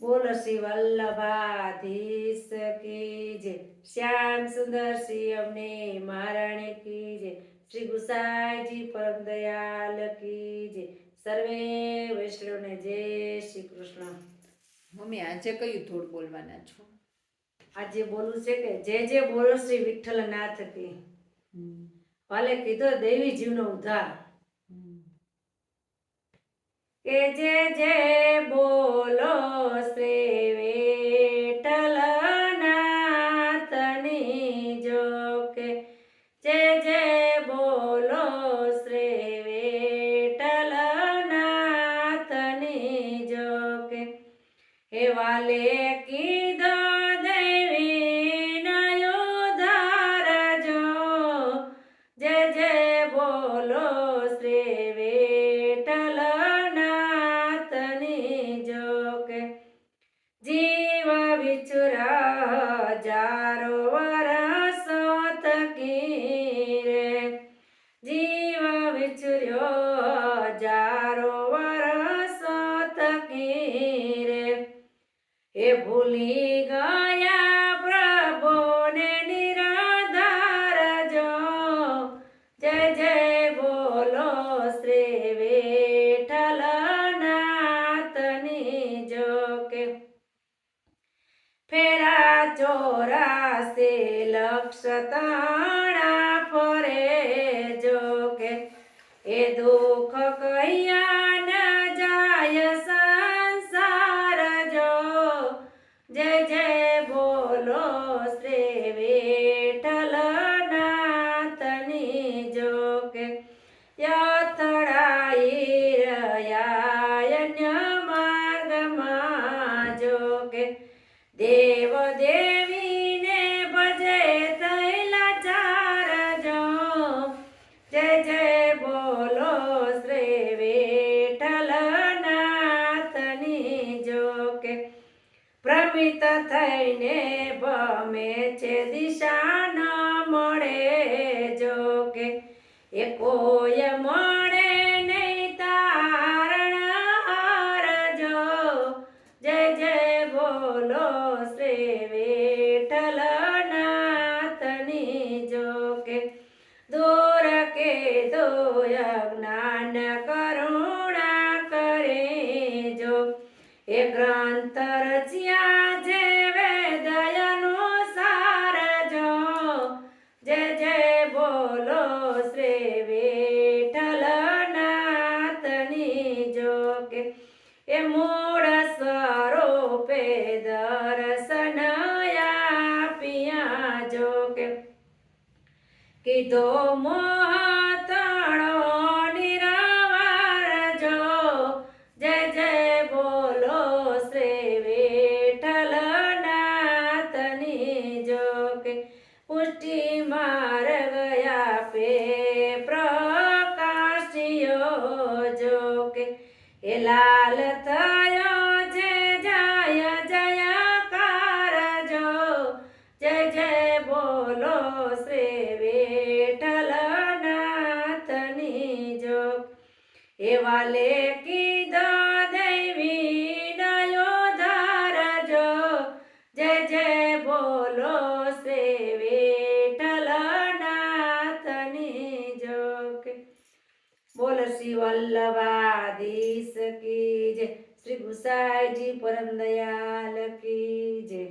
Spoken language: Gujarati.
બોલ શ્રી વલ્લભાધીશ કી જય. શ્યામ સુંદર શ્રી અમને મહારાણી કી જય. શ્રી ગુસાઈજી પરમ દયાલ કી જય. સર્વે વૈષ્ણવને જય શ્રી કૃષ્ણ. મમ્મી આજે કયું ધૂળ બોલવાના છો? આજે બોલવું છે કે જે જે બોલો શ્રી વિઠ્ઠલનાથ કી. ભલે કીધો દેવી જીવનો ઉદ્ધાર કે જે જે હે વાલે કીધો એ ભૂલી ગયા પ્રભુને નિરાધાર જો. જય જય બોલો શ્રી વિઠ્ઠલ નાથની જો કે ફેરા ચોરાશે લક્ષ કે યથડાઈ રહ્યા માર્ગમાં જો કે દેવ દેવીને ભજે થયેલા ચાર જો જય જય બોલો શ્રી વિઠ્ઠલ નાથની જો કે ભ્રમિત થઈને ભમે છે દિશા ન મળે જો એ કોઈ મળે નહીં તારણ હાર જો. જય જય બોલો શ્રી વિઠ્ઠલ જો કે દૂર કે દોય જ્ઞાન કરુણા કીધો મોહતણો નિરાવાર જો. જય જય બોલો શ્રી વિઠ્ઠલ નાથની જો કે પુષ્ટિ માર્ગ આપે પ્રકાશિયો જો કે એ એ વાલે કીધો દેવી નયો ધારજો જય જય બોલો શ્રી વિઠ્ઠલ નાથની જો કે બોલ શ્રી વલ્લભાધીશ કી જય. શ્રી ગુસાઈજી પરમ દયાલ કી